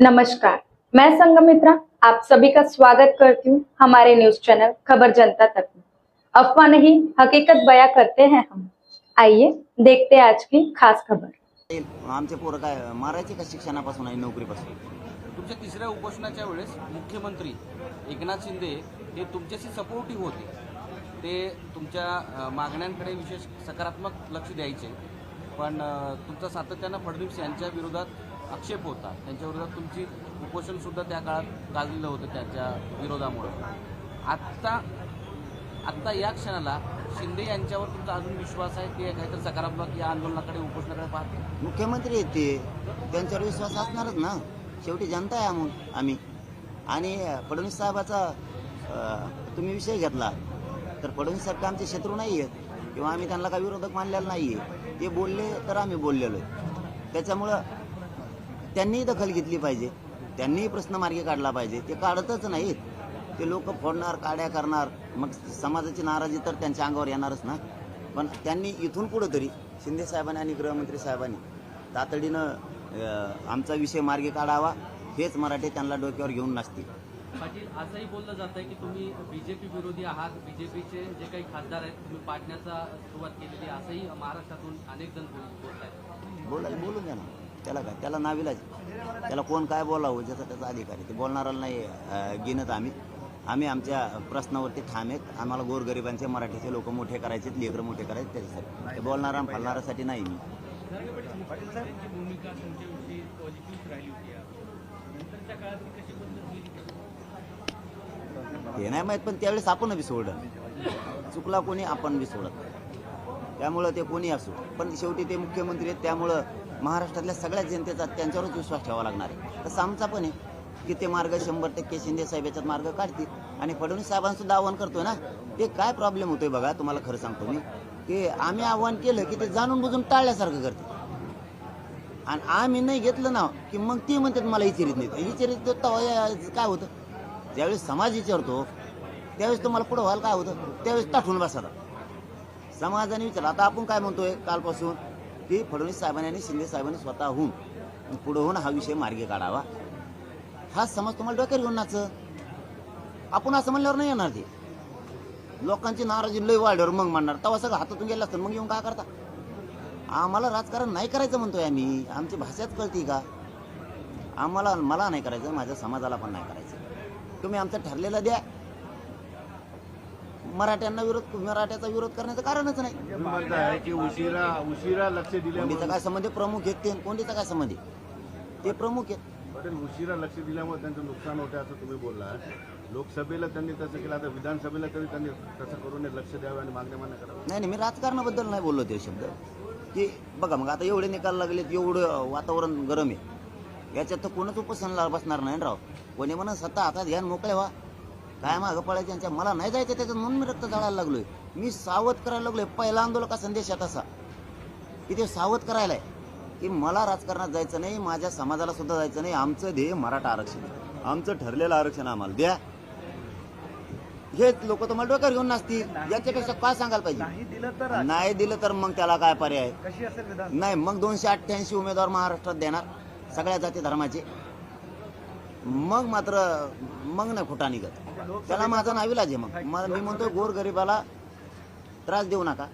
नमस्कार. मैं संगमित्रा आप सभी का स्वागत करती हूँ हमारे न्यूज चैनल खबर जनता तक में। अफवाह नहीं हकीकत बयां करते हैं हम। आइए देखते हैं आज की खास खबर। आमचे पोरं काय मारायचे का शिक्षणापासून आणि नोकरीपासून? तुमच्या तिसऱ्या उपोषणाच्या वेळेस मुख्यमंत्री एकनाथ शिंदे हे तुमच्याशी सपोर्टिव्ह होते. ते तुमच्या मागण्यांकडे विशेष सकारात्मक लक्ष द्यायचे. पण तुमचा सातत्यानं फडणवीस यांच्या विरोधात आक्षेप होता. त्यांच्या विरोधात तुमची उपोषणसुद्धा त्या काळात गाजलेलं होतं त्यांच्या विरोधामुळं. आत्ता आत्ता या क्षणाला शिंदे यांच्यावर तुमचा अजून विश्वास आहे की काहीतरी सकारात्मक या आंदोलनाकडे उपोषणाकडे पाहते मुख्यमंत्री येते. त्यांच्यावर विश्वास असणारच ना. शेवटी जनता आहे आम्ही आम्ही. आणि फडणवीस साहेबाचा तुम्ही विषय घेतला. तर फडणवीस साहेब का आमचे शत्रू नाही आहेत किंवा आम्ही त्यांना काही विरोधक मानलेला नाही आहे ते बोलले तर आम्ही बोललेलो आहे त्याच्यामुळं त्यांनीही दखल घेतली पाहिजे. त्यांनीही प्रश्न मार्गी काढला पाहिजे. ते काढतच नाहीत. ते लोक फोडणार काड्या करणार. मग समाजाची नाराजी तर त्यांच्या अंगावर येणारच ना. पण त्यांनी इथून पुढं तरी शिंदे साहेबांनी आणि गृहमंत्री साहेबांनी तातडीनं आमचा विषय मार्गी काढावा. हेच मराठी त्यांना डोक्यावर घेऊन नसतील पाटील असंही बोललं जात आहे की तुम्ही बीजेपी विरोधी आहात. बीजेपीचे जे काही खासदार आहेत तुम्ही पाडण्याचा सुरुवात केलेली असंही महाराष्ट्रातून अनेक जण बोल- बोलत आहेत बोला बोलून द्या ना. त्याला काय? त्याला नाविलाज त्याला कोण काय बोलावं ज्याचा त्याचा अधिकार आहे. ते बोलणाराला नाही गिनत आम्ही. आम्ही आमच्या प्रश्नावरती ठाम आहेत. आम्हाला गोरगरिबांचे मराठीचे लोक मोठे करायचे लेकरं मोठे करायचे त्याच्यासाठी. ते बोलणारा आणि फलणाऱ्यासाठी नाही मी. हे नाही माहीत पण त्यावेळेस आपण बी सोडलं. चुकला कोणी आपण बी सोडत त्यामुळं ते कोणी असो. पण शेवटी ते मुख्यमंत्री आहेत त्यामुळं महाराष्ट्रातल्या सगळ्या जनतेचा त्यांच्यावरच विश्वास ठेवावा लागणार आहे. तसं आमचा पण आहे की ते मार्ग शंभर टक्के शिंदे साहेब याच्यात मार्ग काढतील. आणि फडणवीस साहेबांसुद्धा आव्हान करतोय ना ते काय प्रॉब्लेम होतोय बघा तुम्हाला खरं सांगतो मी. की आम्ही आव्हान केलं की ते जाणून बुजून टाळल्यासारखं करते आणि आम्ही नाही घेतलं ना की मग ते म्हणतात मला विचारित नाही विचारित तेव्हा काय होतं? ज्यावेळेस समाज विचारतो त्यावेळेस तुम्हाला पुढं व्हायला काय होतं? त्यावेळेस ताठून बसायला. समाजाने विचार आता आपण काय म्हणतोय कालपासून? की फडणवीस साहेबांनी आणि शिंदे साहेबांनी स्वतःहून पुढं होऊन हा विषय मार्गी काढावा. हा समाज तुम्हाला डोक्यात घेऊन नाच आपण असं म्हणल्यावर नाही येणार ते. लोकांची नाराजी लय वाढल्यावर मग म्हणणार तेव्हा सगळं हातातून गेलं असतं मग येऊन काय करता? आम्हाला राजकारण नाही करायचं म्हणतोय आम्ही. आमची भाषाच कळती का? आम्हाला मला नाही करायचं माझ्या समाजाला पण नाही करायचं. तुम्ही आमचं ठरलेलं द्या. मराठ्यांना विरोध मराठ्याचा विरोध करण्याचं कारणच नाही. तुम्ही म्हणताय की उशिरा उशिरा लक्ष कोंडीचा दिल्यामुळे काय संबंध आहे? प्रमुख आहेत ते. कोंडीचा काय संबंध आहे? ते प्रमुख आहेत. पटेल उशिरा लक्ष दिल्यामुळे त्यांचं नुकसान होतं असं तुम्ही बोलला. लोकसभेला त्यांनी तसं केलं आता विधानसभेला तरी त्यांनी तसं करू नये लक्ष द्यावं आणि मागण्या मान्य करावं नाही नाही मी राजकारणाबद्दल नाही बोललो ते शब्द. की बघा मग आता एवढे निकाल लागलेत एवढं वातावरण गरम आहे. याच्यात तर कोणच उपोषणाला बसणार नाही ना राव. कोणी म्हणा सत्ता हातात घ्या आणि मोकळे व्हा. काय मागं पडायचं यांच्या? मला नाही जायचं त्याच्यात म्हणून मी रक्त जाळायला लागलोय. मी सावध करायला लागलोय पहिला आंदोलका संदेशात असा की ते सावध करायला आहे की मला राजकारणात जायचं नाही माझ्या समाजाला सुद्धा जायचं नाही आमचं ध्येय मराठा आरक्षण आहे. आमचं ठरलेलं आरक्षण आम्हाला द्या. हेच लोक तुम्हाला डोक्यावर घेऊन नसतील याच्यापेक्षा काय सांगायला पाहिजे? नाही दिलं तर मग त्याला काय पर्याय? नाही मग दोनशे अठ्ठ्याऐंशी उमेदवार महाराष्ट्रात देणार. सगळ्या जाती धर्माचे. मग मात्र मग नाही खोटा निघत त्याला माझा नाविलाज आहे मग. मला मी म्हणतो गोरगरिबाला त्रास देऊ नका.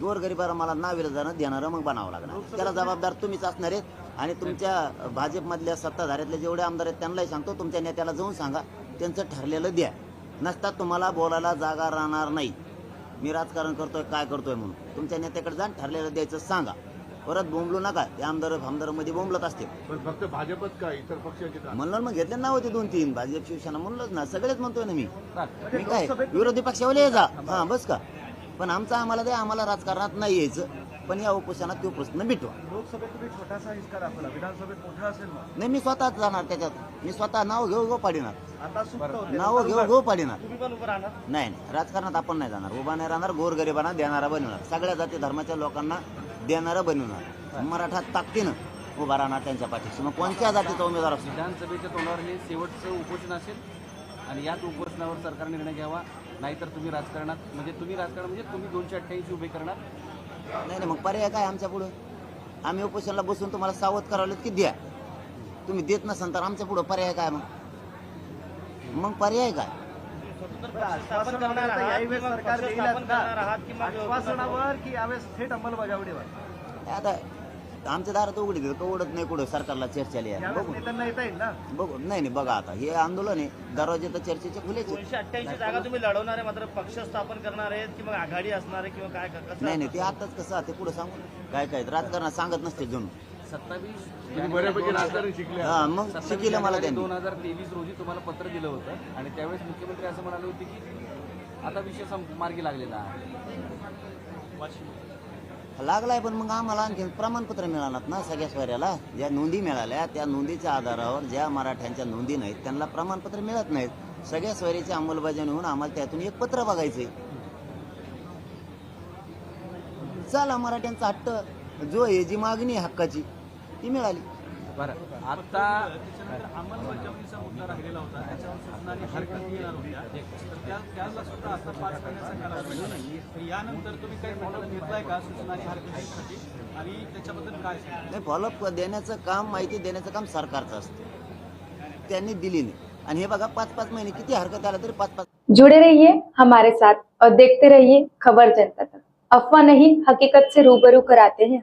गोरगरिबाला मला नाविलाजानं देणारं मग बनावं लागणार. त्याला जबाबदार तुम्हीच असणार आहेत. आणि तुमच्या भाजपमधल्या सत्ताधाऱ्यातले जेवढे आमदार आहेत त्यांनाही सांगतो तुमच्या नेत्याला जाऊन सांगा. त्यांचं ठरलेलं द्या. नसता तुम्हाला बोलायला जागा राहणार नाही. मी राजकारण करतोय काय करतोय म्हणून. तुमच्या नेत्याकडे जाण ठरलेलं द्यायचं सांगा. परत बोंबलू नका. ते आमदार आमदारमध्ये बोंबलत असतील पण फक्त भाजपच का इतर पक्षाचे का? म्हणलं मग घेतले नाव होते दोन तीन भाजप शिवसेना म्हणलंच ना. सगळेच म्हणतोय ना मी. मी काय? विरोधी पक्षावर ये जा. हा बस का? पण आमचं आम्हाला द्या आम्हाला राजकारणात नाही यायचं. पण या उपोषणात तो प्रश्न मिटवा. लोकसभेत तुम्ही छोटासा हिस्सा दाखवला विधानसभेत मोठा असेल मग. नाही मी स्वतःच जाणार त्याच्यात. मी स्वतः नाव घेऊ गो पाडिणार आता सुप्त होते. नाव घेऊ गो पाडिणार तुम्ही पण उभं राहणार? नाही नाही. राजकारणात आपण नाही जाणार. उभा नाही राहणार. गोरगरिबांना देणारा बनवणार सगळ्या जाती धर्माच्या लोकांना देणारं बनवणार. मराठा ताकदीनं उभा राहणार त्यांच्या पाठीशी. मग कोणत्या जातीचा उमेदवार असतो? विधानसभेच्या तोंडावर हे शेवटचं उपोषण असेल आणि याच उपोषणावर सरकार निर्णय घ्यावा नाहीतर तुम्ही राजकारणात म्हणजे तुम्ही राजकारण म्हणजे तुम्ही दोनशे अठ्ठ्याऐंशी उभे करणार. नाही नाही मग पर्याय काय आमच्या पुढं? आम्ही उपोषणाला बसून तुम्हाला सावध करावलं की द्या. तुम्ही देत नसाल तर आमच्या पुढं पर्याय काय मग? मग पर्याय काय? आश्वासन वगैरे तर यावेळेस सरकार देईलच ना आश्वासनावर की यावेळेस थेट अंमलबजावणीवर. आता आमच्या दारात उघडी देत उघडत नाही कुठं सरकारला चर्चेला या यावेळेस बघू. नेत्यांना येता येईल ना? बघू. नाही नाही बघा आता. हे आंदोलन आहे. दरवाजे तर चर्चेचे खुलेच आहेत. दोनशे अठ्ठ्याऐंशी जागा तुम्ही लढवणार आहे मात्र पक्ष स्थापन करणार आहेत की मग आघाडी असणार आहे किंवा काय कसं नाही नाही ते आताच कसं ते पुढे सांगू? काय काय? राजकारणात सांगत नसते जणू. सत्तावीस शिकले हा मला त्यांनी. दोन हजार तेवीस रोजी तुम्हाला पत्र दिलं होतं आणि त्यावेळेस मुख्यमंत्री असं म्हणाले होते की आता विषय मार्गी लागलेला आहे. लागलाय पण मग आम्हाला आणखी प्रमाणपत्र मिळालं ना सगळ्या सोयऱ्याला. ज्या नोंदी मिळाल्या त्या नोंदीच्या आधारावर ज्या मराठ्यांच्या नोंदी नाहीत त्यांना प्रमाणपत्र मिळत नाहीत. सगळ्या सोयरीची अंमलबजावणी होऊन आम्हाला त्यातून एक पत्र बघायचंय. चला मराठ्यांचा हट्ट. जो आहे जी मागणी आहे हक्काची. ती मिळाली बरं आता अंमलबजावणीचा मुद्दा राहिलेला होता त्याच्यावर सूचना आणि हरकत येणार होत्या तर त्या त्याला सुद्धा आता पाच महिन्याचा कालावधी आहे. तर यानंतर तुम्ही काही मोठं घेतलाय का सूचना आणि हरकतीसाठी आणि त्याच्याबद्दल काय सांगाल? नाही फॉलोअप देण्याचं काम माहिती देण्याचं काम सरकारचं असतं त्यांनी दिली नाही आणि हे बघा पाच पाच महिने किती हरकत आला तरी पाच पाच जुड़े रहिए हमारे साथ और देखते रहिए खबर जनता तक अफवाह नहीं हकीकत से रूबरू कराते हैं